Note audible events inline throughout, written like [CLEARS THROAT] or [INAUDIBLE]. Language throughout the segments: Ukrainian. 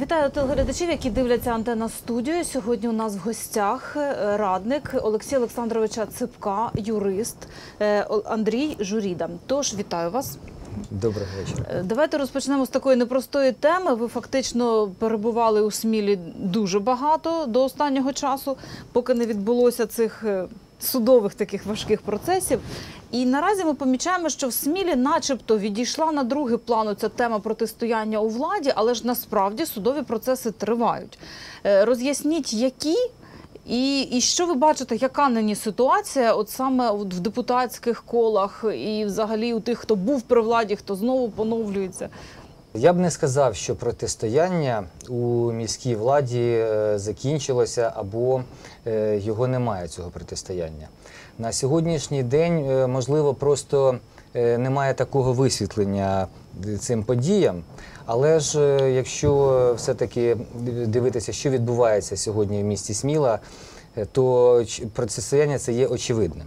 Вітаю телеглядачів, які дивляться антенна студію. Сьогодні у нас в гостях е, радник Олексія Олександровича Ципка, юрист е, Андрій Журіда. Тож вітаю вас. Доброго вечора. Е, Давайте розпочнемо з такої непростої теми. Ви фактично перебували у Смілі дуже багато до останнього часу, поки не відбулося цих судових таких важких процесів. І наразі ми помічаємо, що в Смілі, начебто, відійшла на другий план ця тема протистояння у владі, але ж насправді судові процеси тривають. Е, Роз'ясніть, які. І, і що ви бачите, яка нині ситуація, от саме от в депутатських колах і взагалі у тих, хто був при владі, хто знову поновлюється? Я б не сказав, що протистояння у міській владі е, закінчилося або е, його немає цього протистояння. На сьогоднішній день, е, можливо, просто немає такого висвітлення цим подіям. Але ж якщо все-таки дивитися, що відбувається сьогодні в місті Сміла, то протистояння це є очевидним.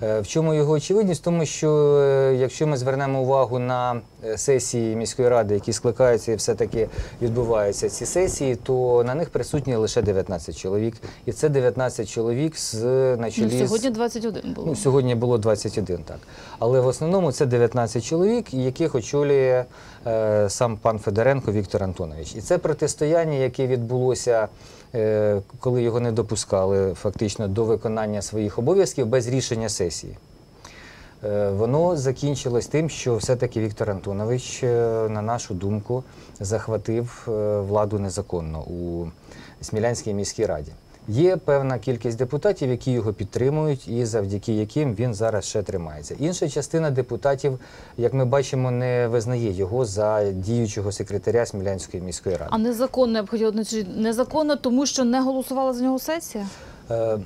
В чому його очевидність? В Тому що якщо ми звернемо увагу на сесії міської ради, які скликаються і все-таки відбуваються ці сесії, то на них присутні лише 19 чоловік. І це 19 чоловік з на чолі Ну, сьогодні 21 було. Ну, сьогодні було 21, так. Але в основному це 19 чоловік, яких очолює е, сам пан Федоренко Віктор Антонович. І це протистояння, яке відбулося, е, коли його не допускали фактично до виконання своїх обов'язків без рішення сесії. Е, Воно закінчилось тим, що все-таки Віктор Антонович, е, на нашу думку, захватив е, владу незаконно у Смілянській міській раді. Є певна кількість депутатів, які його підтримують, і завдяки яким він зараз ще тримається. Інша частина депутатів, як ми бачимо, не визнає його за діючого секретаря Смілянської міської ради. А незаконно я б хотіла незаконно, тому що не голосувала за нього сесія. Е,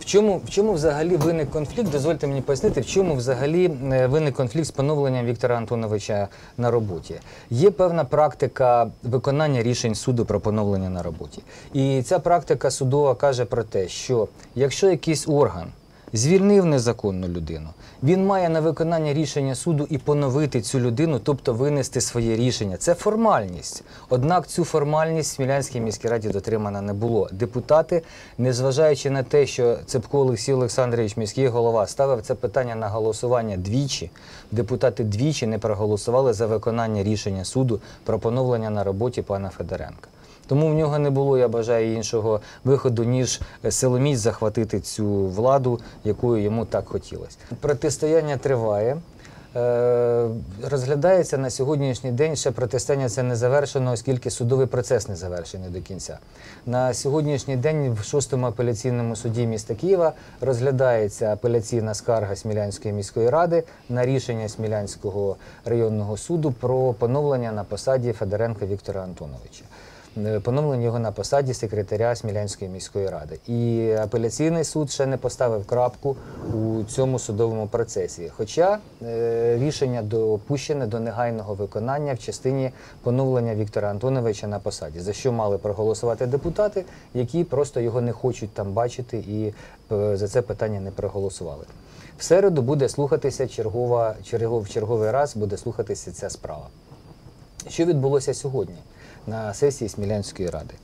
В чому, в чому взагалі виник конфлікт? Дозвольте мені пояснити, в чому взагалі е, виник конфлікт з поновленням Віктора Антоновича на роботі. Є певна практика виконання рішень суду про поновлення на роботі. І ця практика судова каже про те, що якщо якийсь орган звільнив незаконну людину, він має на виконання рішення суду і поновити цю людину, тобто винести своє рішення. Це формальність. Однак цю формальність в Смілянській міській раді дотримана не було. Депутати, незважаючи на те, що Цепко Олексій Олександрович, міський голова, ставив це питання на голосування двічі, депутати двічі не проголосували за виконання рішення суду про поновлення на роботі пана Федоренка. Тому в нього не було, я бажаю, іншого виходу, ніж силоміць захватити цю владу, якою йому так хотілося. Протистояння триває. Е, Розглядається на сьогоднішній день ще протистояння це не завершено, оскільки судовий процес не завершений до кінця. На сьогоднішній день в шостому апеляційному суді міста Києва розглядається апеляційна скарга Смілянської міської ради на рішення Смілянського районного суду про поновлення на посаді Федоренка Віктора Антоновича. Е, Поновлення його на посаді секретаря Смілянської міської ради. І апеляційний суд ще не поставив крапку у цьому судовому процесі. Хоча е, рішення допущене до негайного виконання в частині поновлення Віктора Антоновича на посаді, за що мали проголосувати депутати, які просто його не хочуть там бачити і е, за це питання не проголосували. В середу буде слухатися чергова, чергов, черговий раз буде слухатися ця справа. Що відбулося сьогодні на сесії Смілянської ради?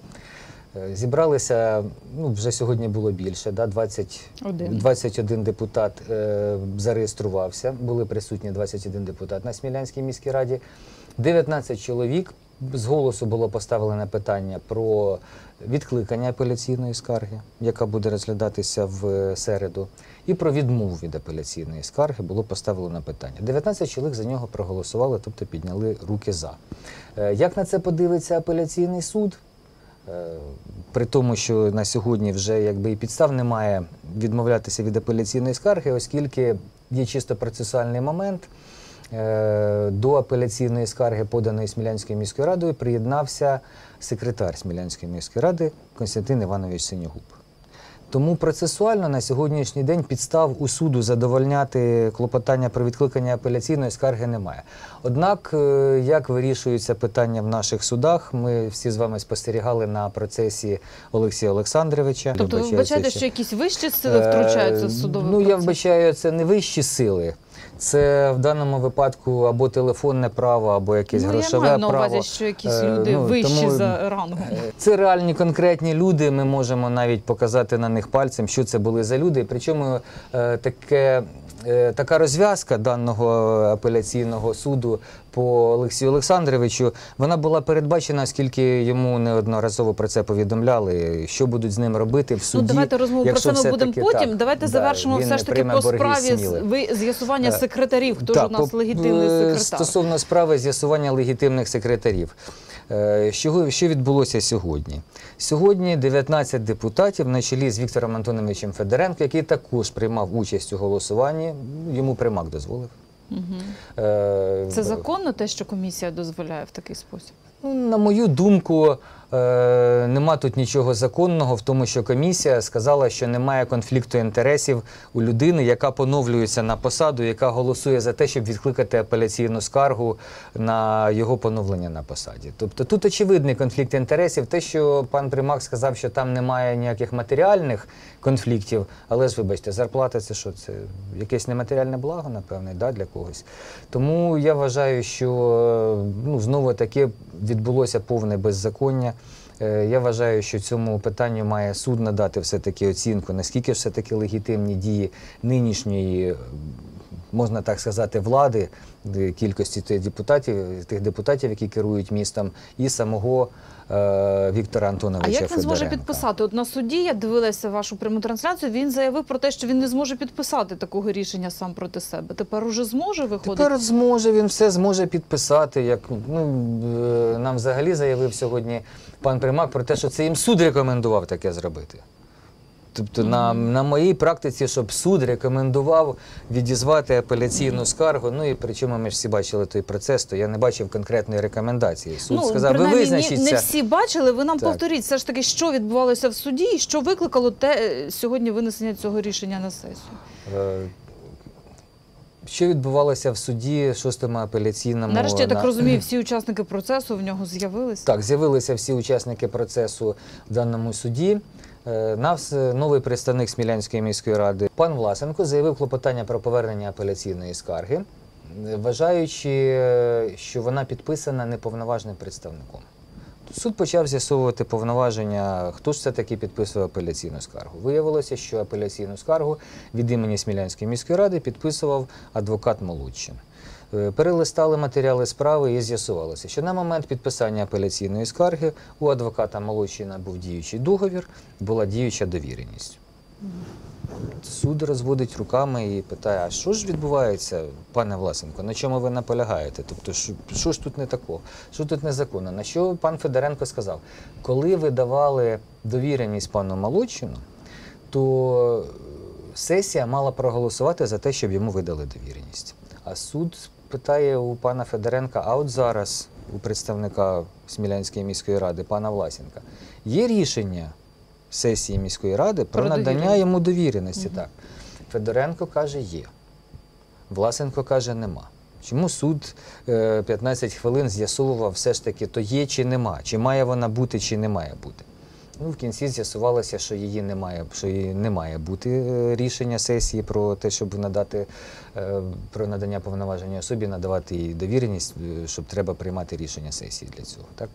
Е, Зібралися, ну вже сьогодні було більше, да, 20, Один. 21 депутат е, зареєструвався, були присутні 21 депутат на Смілянській міській раді. 19 чоловік з голосу було поставлене питання про відкликання апеляційної скарги, яка буде розглядатися в середу, і про відмову від апеляційної скарги було поставлено питання. 19 чоловік за нього проголосували, тобто підняли руки за. Е, Як на це подивиться апеляційний суд? Е, При тому, що на сьогодні вже якби і підстав немає відмовлятися від апеляційної скарги, оскільки є чисто процесуальний момент. Е, До апеляційної скарги, поданої Смілянською міською радою, приєднався секретар Смілянської міської ради Константин Іванович Синьогуб. Тому процесуально на сьогоднішній день підстав у суду задовольняти клопотання про відкликання апеляційної скарги немає. Однак, е, як вирішуються питання в наших судах, ми всі з вами спостерігали на процесі Олексія Олександровича. Тобто ви вбачаєте, що- якісь вищі сили втручаються в Е, судовий Ну, я вбачаю, це не вищі сили. Це в даному випадку або телефонне право, або якесь ну, грошове я маю на право. увазі, що якісь Е, люди ну, вищі тому, за рангом. Е, Це реальні конкретні люди. Ми можемо навіть показати на них пальцем, що це були за люди. Причому е, таке. е, Така розв'язка даного апеляційного суду по Олексію Олександровичу вона була передбачена, оскільки йому неодноразово про це повідомляли, що будуть з ним робити в суді. Ну, давайте розмову про це ми будемо потім. так, Давайте да, завершимо все ж таки по справі з- ви з'ясування Е, секретарів. Хто Так, ж у нас по- легітимний е, секретар? Стосовно справи з'ясування легітимних секретарів. Е, Що, що відбулося сьогодні? Сьогодні 19 депутатів на чолі з Віктором Антоновичем Федоренко, який також приймав участь у голосуванні, йому примак дозволив. Мгм. Е, Це законно те, що комісія дозволяє в такий спосіб? Ну, на мою думку, е, нема тут нічого законного в тому, що комісія сказала, що немає конфлікту інтересів у людини, яка поновлюється на посаду, яка голосує за те, щоб відкликати апеляційну скаргу на його поновлення на посаді. Тобто тут очевидний конфлікт інтересів. Те, що пан Примак сказав, що там немає ніяких матеріальних конфліктів, але ж вибачте, зарплата це що? Це якесь нематеріальне благо, напевне, да, для когось. Тому я вважаю, що е, ну, знову таки відбулося повне беззаконня. Е, Я вважаю, що цьому питанню має суд надати все-таки оцінку, наскільки ж все-таки легітимні дії нинішньої, можна так сказати, влади, е, кількості тих депутатів, тих депутатів, які керують містом, і самого е, Віктора А Антоновича як він зможе підписати? От на суді я дивилася вашу пряму трансляцію. Він заявив про те, що він не зможе підписати такого рішення сам проти себе. Тепер уже зможе виходить? Тепер зможе, він все зможе підписати. Як ну, е, нам взагалі заявив сьогодні пан Примак про те, що це їм суд рекомендував таке зробити. Тобто на, на моїй практиці, щоб суд рекомендував відізвати апеляційну скаргу. Ну і причому ми ж всі бачили той процес, то я не бачив конкретної рекомендації. Суд сказав, ви Ну, визначіться. не всі бачили. Ви нам Так. повторіть все ж таки, що відбувалося в суді, і що викликало те е, сьогодні винесення цього рішення на сесію. Е, Що відбувалося в суді шостому апеляційному Нарешті я так на- розумію, всі [CLEARS THROAT] учасники процесу в нього з'явилися. Так, з'явилися всі учасники процесу в даному суді. Е, Нас новий представник Смілянської міської ради пан Власенко заявив клопотання про повернення апеляційної скарги, вважаючи, е, що вона підписана неповноважним представником. Суд почав з'ясовувати повноваження, хто ж все-таки підписував апеляційну скаргу. Виявилося, що апеляційну скаргу від імені Смілянської міської ради підписував адвокат Молодчин. Е, Перелистали матеріали справи і з'ясувалося, що на момент підписання апеляційної скарги у адвоката Молодчина був діючий договір, була діюча довіреність. Суд розводить руками і питає: а що ж відбувається, пане Власенко, на чому ви наполягаєте? Тобто, що, що ж тут не тако? Що тут незаконно? На що пан Федоренко сказав? Коли ви давали довіреність пану Молодчину, то сесія мала проголосувати за те, щоб йому видали довіреність. А суд питає у пана Федоренка, а от зараз у представника Смілянської міської ради, пана Власенка, є рішення сесії міської ради про, Про надання йому довіреності. Мгм. Так. Федоренко каже, є. Власенко каже, нема. Чому суд е, 15 хвилин з'ясовував все ж таки, то є чи нема, чи має вона бути, чи не має бути. Ну, в кінці з'ясувалося, що її немає, що її не має бути е, рішення сесії про те, щоб надати е, про надання повноваження особі, надавати їй довіреність, е, щоб треба приймати рішення сесії для цього. Так?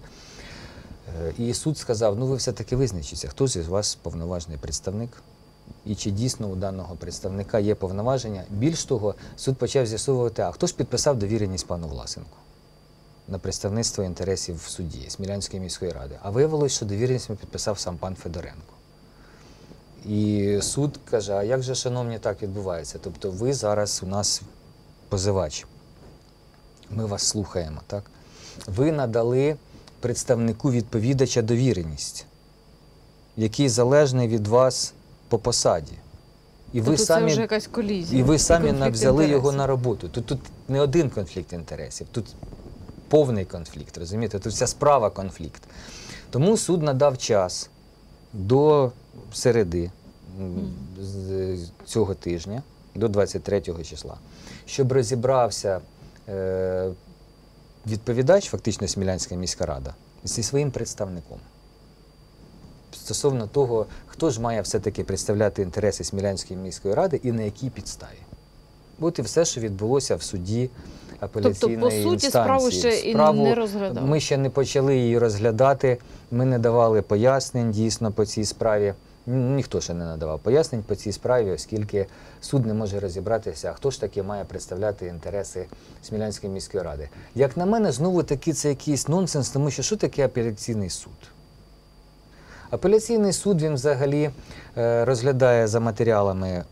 І суд сказав: ну ви все-таки визначіться, хто з вас повноважний представник, і чи дійсно у даного представника є повноваження. Більш того, суд почав з'ясовувати, а хто ж підписав довіреність пану Власенку на представництво інтересів в суді Смілянської міської ради. А виявилось, що довіреність підписав сам пан Федоренко. І суд каже: а як же, шановні, так відбувається? Тобто ви зараз у нас позивач. Ми вас слухаємо, так? Ви надали представнику відповідача довіреність, який залежний від вас по посаді. І ви тобто самі, це вже якась колізія. і ви самі конфлікт на- взяли його на роботу. Тут, тут не один конфлікт інтересів, тут повний конфлікт, розумієте? Тут вся справа конфлікт. Тому суд надав час до середи цього тижня, до 23 числа, щоб розібрався е, відповідач, фактично Смілянська міська рада, зі своїм представником. Стосовно того, хто ж має все-таки представляти інтереси Смілянської міської ради і на якій підставі. От і все, що відбулося в суді апеляційної Тобто, по суті, інстанції. справу ще і Справу не розглядали. Ми ще не почали її розглядати. Ми не давали пояснень дійсно по цій справі. Ніхто ще не надавав пояснень по цій справі, оскільки суд не може розібратися, хто ж таки має представляти інтереси Смілянської міської ради. Як на мене, знову таки це якийсь нонсенс, тому що що таке апеляційний суд? Апеляційний суд він взагалі е, розглядає за матеріалами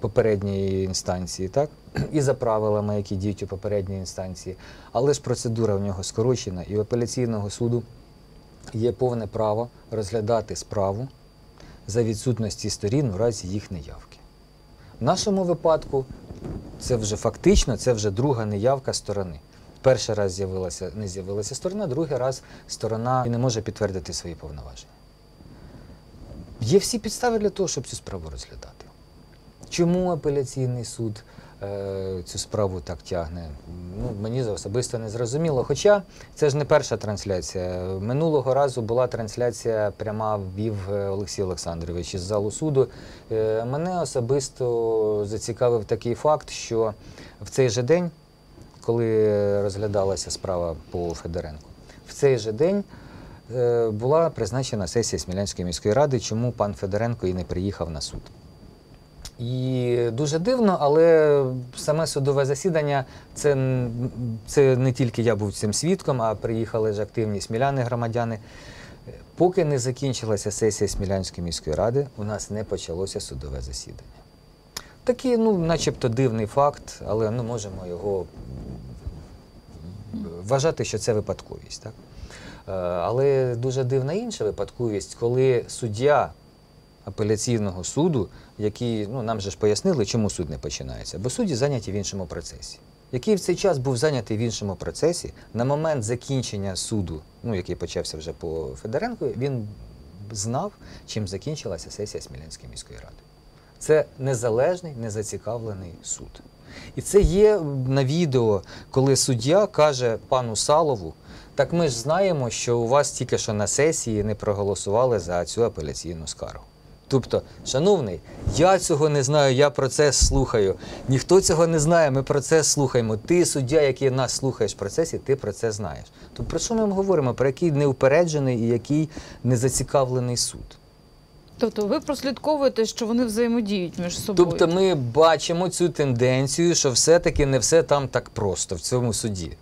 попередньої інстанції, так? і за правилами, які діють у попередній інстанції. Але ж процедура в нього скорочена, і у апеляційного суду є повне право розглядати справу за відсутності сторін в разі їх неявки. В нашому випадку це вже фактично, це вже друга неявка сторони. Перший раз з'явилася, не з'явилася сторона, другий раз сторона не може підтвердити свої повноваження. Є всі підстави для того, щоб цю справу розглядати. Чому апеляційний суд е, цю справу так тягне? Ну, мені особисто не зрозуміло. Хоча це ж не перша трансляція. Минулого разу була трансляція пряма ввів е, Олексій Олександрович із залу суду. Е, мене особисто зацікавив такий факт, що в цей же день, коли розглядалася справа по Федоренку, в цей же день е, була призначена сесія Смілянської міської ради, чому пан Федоренко і не приїхав на суд. І дуже дивно, але саме судове засідання це, це не тільки я був цим свідком, а приїхали ж активні сміляни громадяни. Поки не закінчилася сесія Смілянської міської ради, у нас не почалося судове засідання. Такий, ну, начебто дивний факт, але ну, можемо його вважати, що це випадковість. Так? Е, Але дуже дивна інша випадковість, коли суддя апеляційного суду, який, ну нам же ж пояснили, чому суд не починається, бо судді зайняті в іншому процесі. Який в цей час був зайнятий в іншому процесі, на момент закінчення суду, ну який почався вже по Федоренку, він знав, чим закінчилася сесія Смілянської міської ради. Це незалежний, незацікавлений суд. І це є на відео, коли суддя каже пану Салову: так ми ж знаємо, що у вас тільки що на сесії не проголосували за цю апеляційну скаргу. Тобто, шановний, я цього не знаю, я процес слухаю. Ніхто цього не знає, ми процес слухаємо. Ти, суддя, який нас слухаєш в процесі, ти про це знаєш. То про що ми говоримо? Про який неупереджений і який незацікавлений суд? Тобто ви прослідковуєте, що вони взаємодіють між собою. Тобто ми бачимо цю тенденцію, що все-таки не все там так просто в цьому суді.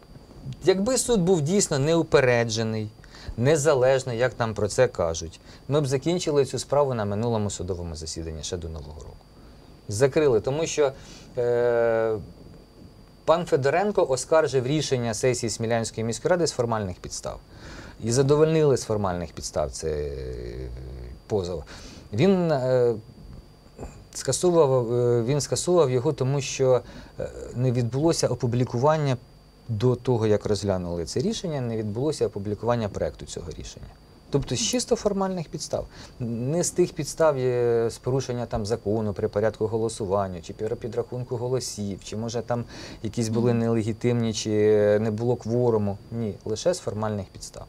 Якби суд був дійсно неупереджений, незалежний, як нам про це кажуть, ми б закінчили цю справу на минулому судовому засіданні ще до Нового року. Закрили, тому що е, пан Федоренко оскаржив рішення сесії Смілянської міської ради з формальних підстав. І задовольнили з формальних підстав цей е, позов. Він е, скасував, е, він скасував його, тому що е, не відбулося опублікування до того, як розглянули це рішення, не відбулося опублікування проекту цього рішення. Тобто з чисто формальних підстав. Не з тих підстав є з порушення там закону при порядку голосування, чи підрахунку голосів, чи може там якісь були нелегітимні, чи не було кворуму. Ні, лише з формальних підстав.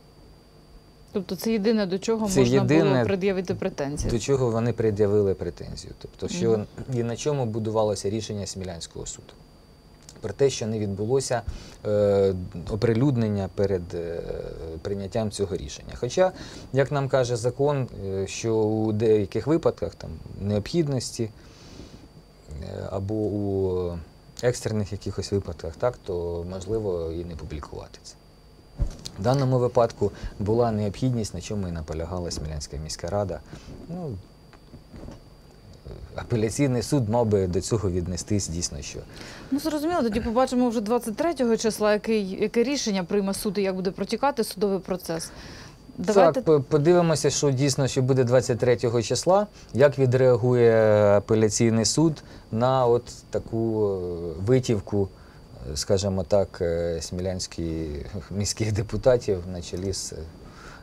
Тобто це єдине, до чого Це можна єдине, було пред'явити претензії. До чого вони пред'явили претензію? Тобто, що і на чому будувалося рішення Смілянського суду? Про те, що не відбулося е, оприлюднення перед е, прийняттям цього рішення. Хоча, як нам каже закон, е, що у деяких випадках там необхідності або у екстрених якихось випадках, так, то можливо і не публікувати це. В даному випадку була необхідність, на чому і наполягала Смілянська міська рада. Ну, апеляційний суд мав би до цього віднестись дійсно, що Ну зрозуміло, тоді побачимо вже 23 числа, який, яке рішення прийме суд і як буде протікати судовий процес. Давайте Так, подивимося, що дійсно що буде 23 числа, як відреагує апеляційний суд на от таку е, витівку, е, скажімо так, е, смілянських міських депутатів на чолі з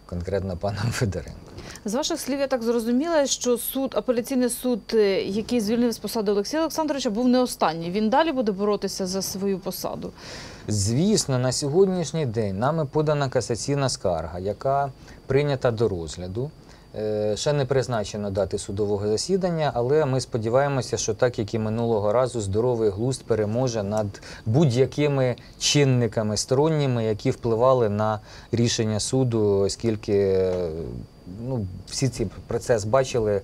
конкретно паном Федоренко. З ваших слів я так зрозуміла, що суд, апеляційний суд, е, який звільнив з посади Олексія Олександровича, був не останній. Він далі буде боротися за свою посаду. Звісно, на сьогоднішній день нами подана касаційна скарга, яка прийнята до розгляду. Е, Ще не призначено дати судового засідання, але ми сподіваємося, що так як і минулого разу, здоровий глузд переможе над будь-якими чинниками сторонніми, які впливали на рішення суду, оскільки ну, всі ці процес бачили.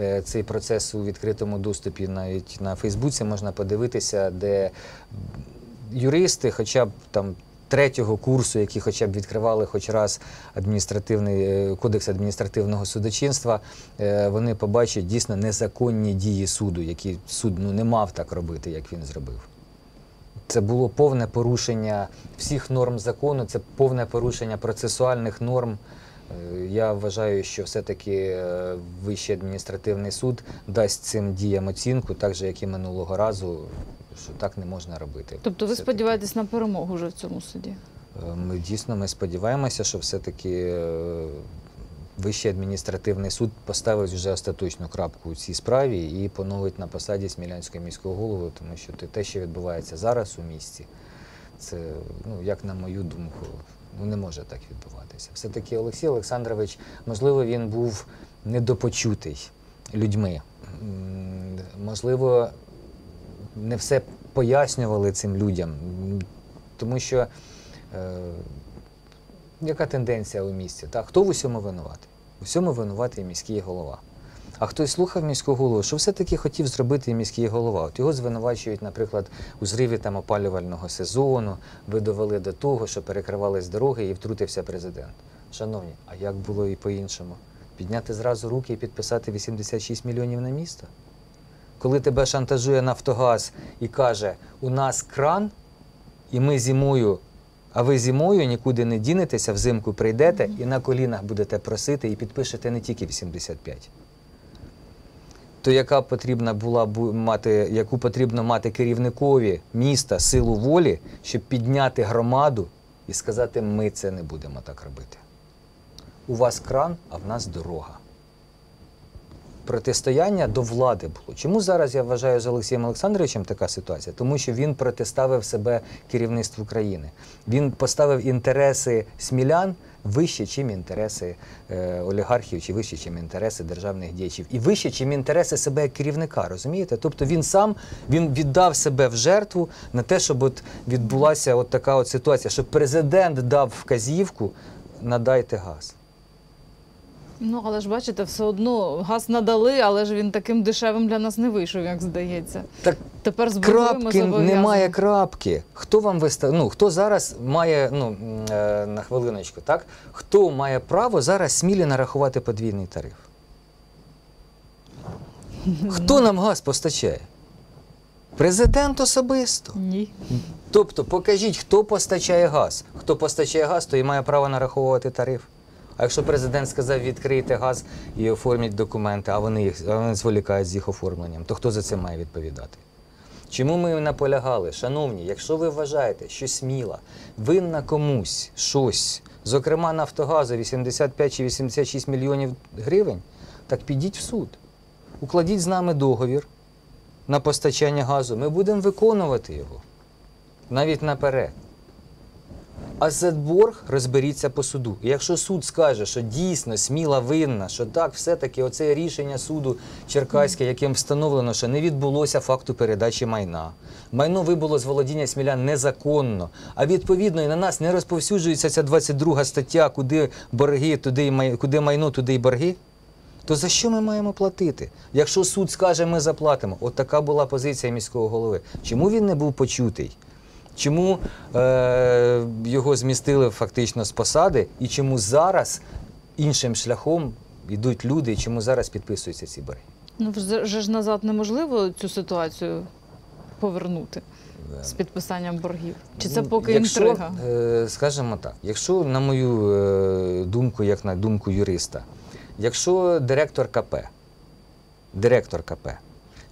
Е, Цей процес у відкритому доступі навіть на Фейсбуці можна подивитися, де юристи, хоча б там третього курсу, які хоча б відкривали хоч раз адміністративний е, кодекс адміністративного судочинства, е, вони побачать дійсно незаконні дії суду, які суд ну, не мав так робити, як він зробив. Це було повне порушення всіх норм закону, це повне порушення процесуальних норм. Е, Я вважаю, що все-таки Вищий адміністративний суд дасть цим діям оцінку, так же, як і минулого разу, що так не можна робити. Тобто ви сподіваєтесь на перемогу вже в цьому суді? Е, Ми дійсно ми сподіваємося, що все-таки е, Вищий адміністративний суд поставить вже остаточну крапку у цій справі і поновить на посаді Смілянського міського голову, тому що те- те, що відбувається зараз у місті, це, ну, як на мою думку, ну, не може так відбуватися. Все-таки Олексій Олександрович, можливо, він був недопочутий людьми. Можливо, не все пояснювали цим людям, тому що е, яка тенденція у місті? Так? Хто в усьому винуватий? У всьому винуватий міський голова. А хтось слухав міського голову, що все-таки хотів зробити міський голова. От його звинувачують, наприклад, у зриві там опалювального сезону, ви довели до того, що перекривались дороги і втрутився президент. Шановні, а як було і по-іншому? Підняти зразу руки і підписати 86 мільйонів на місто? Коли тебе шантажує Нафтогаз і каже, у нас кран, і ми зимою, а ви зимою нікуди не дінетеся, взимку прийдете і на колінах будете просити і підпишете не тільки 85. То яка потрібна була бу- мати, яку потрібно мати керівникові міста силу волі, щоб підняти громаду і сказати, ми це не будемо так робити. У вас кран, а в нас дорога протистояння до влади було. Чому зараз я вважаю з Олексієм Олександровичем така ситуація? Тому що він протиставив себе керівництву країни. Він поставив інтереси смілян вище, чим інтереси е, олігархів, чи вище, чим інтереси державних діячів, і вище, чим інтереси себе як керівника. Розумієте? Тобто він сам він віддав себе в жертву на те, щоб от відбулася от така от ситуація, щоб президент дав вказівку надайте газ. Ну, але ж бачите, все одно газ надали, але ж він таким дешевим для нас не вийшов, як здається. Так Тепер з Крапки немає крапки. Хто вам виста... ну, хто зараз має, ну е, на хвилиночку, так? Хто має право зараз смілі нарахувати подвійний тариф? Хто нам газ постачає? Президент особисто. Ні. Тобто покажіть, хто постачає газ. Хто постачає газ, то і має право нараховувати тариф. А якщо президент сказав відкрийте газ і оформіть документи, а вони їх вони зволікають з їх оформленням, то хто за це має відповідати? Чому ми наполягали? Шановні, якщо ви вважаєте, що сміла винна комусь щось, зокрема Нафтогазу 85 чи 86 мільйонів гривень, так підіть в суд. Укладіть з нами договір на постачання газу. Ми будемо виконувати його навіть наперед. А за борг розберіться по суду. І якщо суд скаже, що дійсно сміла винна, що так, все-таки оце рішення суду Черкаське, яким встановлено, що не відбулося факту передачі майна. Майно вибуло з володіння смілян незаконно. А відповідно і на нас не розповсюджується ця 22 стаття, куди борги, туди куди майно, туди й борги. То за що ми маємо платити? Якщо суд скаже, ми заплатимо. От така була позиція міського голови. Чому він не був почутий? Чому е, його змістили фактично з посади, і чому зараз іншим шляхом йдуть люди, і чому зараз підписуються ці борги? Ну вже ж назад неможливо цю ситуацію повернути з підписанням боргів. Чи це Ну, поки якщо, інтрига? Е, скажімо так, якщо, на мою е, думку, як на думку юриста, якщо директор КП, директор КП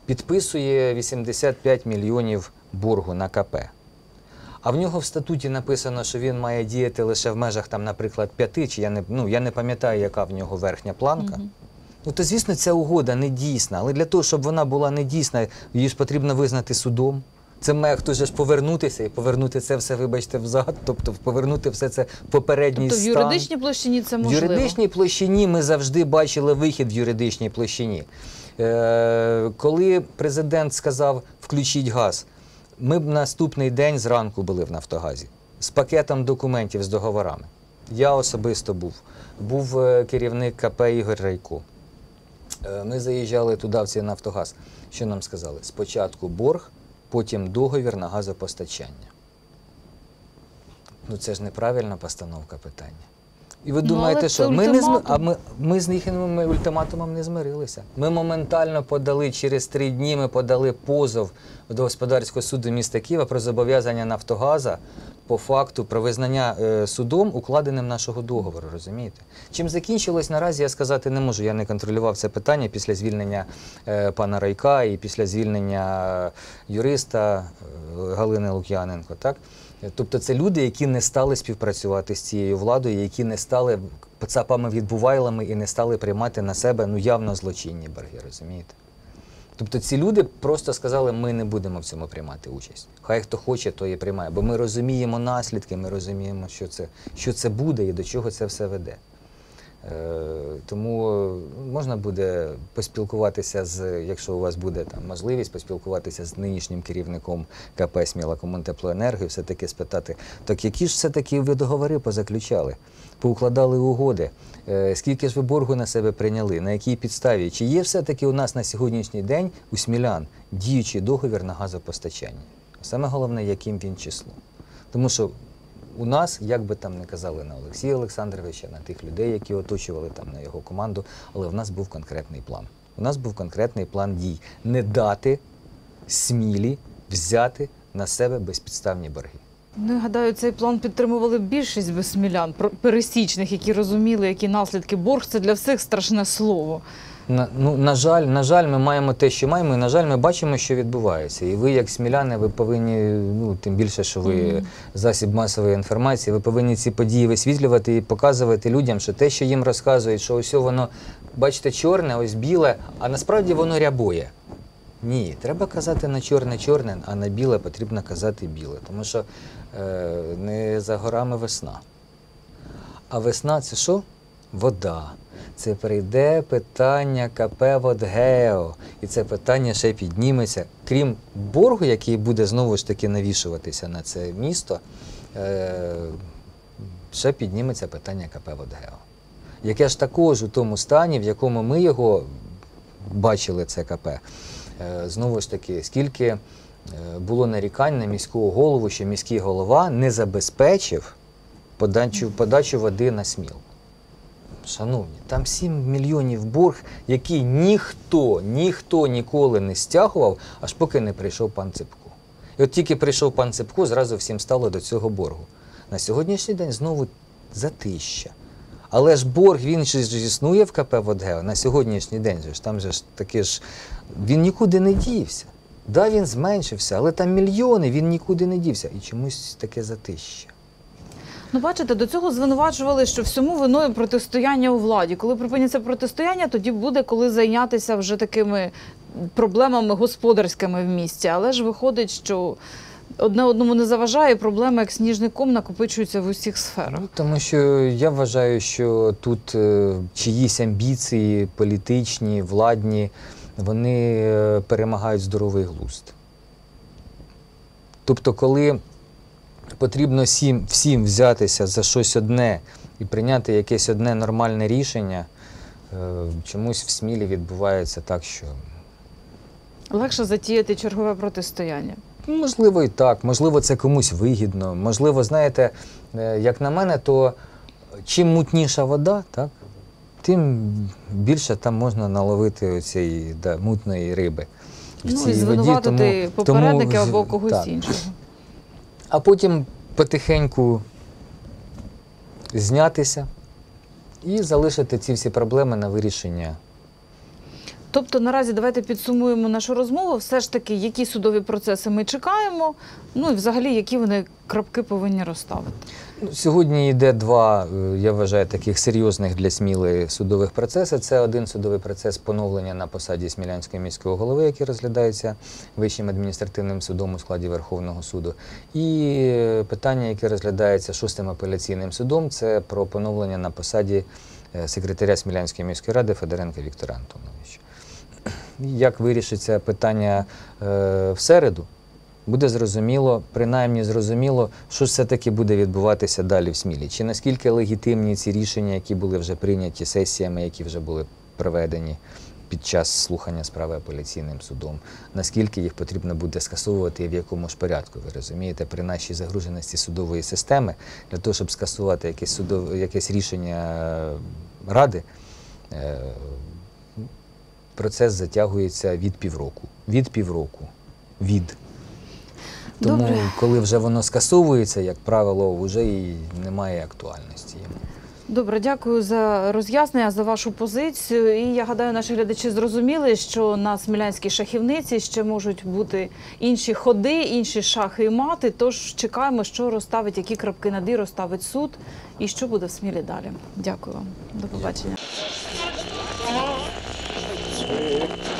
підписує 85 мільйонів боргу на КП, а в нього в статуті написано, що він має діяти лише в межах, там, наприклад, п'яти, чи я не, ну, я не пам'ятаю, яка в нього верхня планка. Мгм. Ну, то, звісно, ця угода не дійсна, але для того, щоб вона була не дійсна, її ж потрібно визнати судом. Це має хтось ж повернутися і повернути це все, вибачте, взад, тобто повернути все це в попередній Тобто в юридичній площині це В юридичній площині ми завжди бачили вихід в юридичній площині. Е, коли президент сказав включіть газ, ми б наступний день зранку були в Нафтогазі з пакетом документів з договорами. Я особисто був. Був е, керівник КП Ігор Райко. Е, Ми заїжджали туди, в цей Нафтогаз. Що нам сказали? Спочатку борг, потім договір на газопостачання. Ну це ж неправильна постановка питання. І ви Ну, думаєте, але що ми, не а ми, ми з їхнім ультиматумом не змирилися. Ми моментально подали через три дні. Ми подали позов до господарського суду міста Києва про зобов'язання Нафтогаза по факту про визнання е, судом укладеним нашого договору. Розумієте? Чим закінчилось наразі, я сказати не можу. Я не контролював це питання після звільнення е, пана Райка і після звільнення юриста е, Галини Лук'яненко. Так? Тобто це люди, які не стали співпрацювати з цією владою, які не стали цапами відбувайлами і не стали приймати на себе ну явно злочинні борги, розумієте? Тобто ці люди просто сказали, ми не будемо в цьому приймати участь. Хай хто хоче, то і приймає. Бо ми розуміємо наслідки, ми розуміємо, що це, що це буде і до чого це все веде. Е, тому е, можна буде поспілкуватися з, якщо у вас буде там можливість, поспілкуватися з нинішнім керівником КП Сміла Комунтеплоенерго і все-таки спитати, так які ж все-таки ви договори позаключали, поукладали угоди, Е, скільки ж ви боргу на себе прийняли, на якій підставі? Чи є все-таки у нас на сьогоднішній день у смілян діючий договір на газопостачання? Саме головне, яким він числом. Тому що у нас, як би там не казали на Олексія Олександровича, на тих людей, які оточували там на його команду, але в нас був конкретний план. У нас був конкретний план дій не дати смілі взяти на себе безпідставні борги. Ну, гадаю, цей план підтримували більшість безсмілян, пересічних, які розуміли, які наслідки борг це для всіх страшне слово. На, ну, на жаль, на жаль, ми маємо те, що маємо, і на жаль, ми бачимо, що відбувається. І ви, як сміляни, ви повинні, ну тим більше, що ви Мгм. засіб масової інформації, ви повинні ці події висвітлювати і показувати людям, що те, що їм розказують, що ось воно, бачите, чорне, ось біле, а насправді воно рябоє. Ні, треба казати на чорне чорне, а на біле потрібно казати біле. Тому що е, не за горами весна. А весна це що? Вода. Це прийде питання КП Водгео. І це питання ще підніметься. Крім боргу, який буде знову ж таки навішуватися на це місто, е, ще підніметься питання КП Водгео. Яке ж також у тому стані, в якому ми його бачили, це КП. Е, знову ж таки, скільки е, було нарікань на міського голову, що міський голова не забезпечив подачу, подачу води на сміл. Шановні, там 7 мільйонів борг, який ніхто, ніхто ніколи не стягував, аж поки не прийшов пан Ципко. І от тільки прийшов пан Ципко, зразу всім стало до цього боргу. На сьогоднішній день знову затища. Але ж борг він ж існує в КП «Водгео» на сьогоднішній день. Ж, там же ж таки ж він нікуди не дівся. Да, він зменшився, але там мільйони, він нікуди не дівся. І чомусь таке затища. Ну, бачите, до цього звинувачували, що всьому виною протистояння у владі. Коли припиняться протистояння, тоді буде коли зайнятися вже такими проблемами господарськими в місті. Але ж виходить, що одне одному не заважає, проблеми як сніжний ком накопичуються в усіх сферах. Ну, тому що я вважаю, що тут е, чиїсь амбіції політичні, владні, вони е, перемагають здоровий глузд. Тобто, коли потрібно всім, всім взятися за щось одне і прийняти якесь одне нормальне рішення, е, чомусь в смілі відбувається так, що Легше затіяти чергове протистояння. Можливо, і так, можливо, це комусь вигідно. Можливо, знаєте, е, як на мене, то чим мутніша вода, так, тим більше там можна наловити цієї да, мутної риби. в Ну цій і воді, тому- попередника тому, або когось так. іншого. А потім потихеньку знятися і залишити ці всі проблеми на вирішення Тобто наразі давайте підсумуємо нашу розмову. Все ж таки, які судові процеси ми чекаємо, ну і взагалі, які вони крапки повинні розставити. Ну, Сьогодні йде два, е, я вважаю, таких серйозних для Сміли судових процеси. Це один судовий процес поновлення на посаді Смілянського міського голови, який розглядається Вищим адміністративним судом у складі Верховного суду. І е, питання, яке розглядається шостим апеляційним судом, це про поновлення на посаді е, секретаря Смілянської міської ради Федоренка Віктора Антоновича. Як вирішиться питання е, в середу, буде зрозуміло, принаймні зрозуміло, що все-таки буде відбуватися далі в Смілі. Чи наскільки легітимні ці рішення, які були вже прийняті сесіями, які вже були проведені під час слухання справи апеляційним судом, наскільки їх потрібно буде скасовувати і в якому ж порядку, ви розумієте, при нашій загруженості судової системи, для того, щоб скасувати якесь, судове, якесь рішення е, ради, е, процес затягується від півроку. Від півроку. Від. Тому, Добре. коли вже воно скасовується, як правило, вже і немає актуальності. Добре, дякую за роз'яснення, за вашу позицію. І я гадаю, наші глядачі зрозуміли, що на смілянській шахівниці ще можуть бути інші ходи, інші шахи і мати. Тож чекаємо, що розставить, які крапки над «і» розставить суд і що буде в смілі далі. Дякую вам. До побачення. Thank you.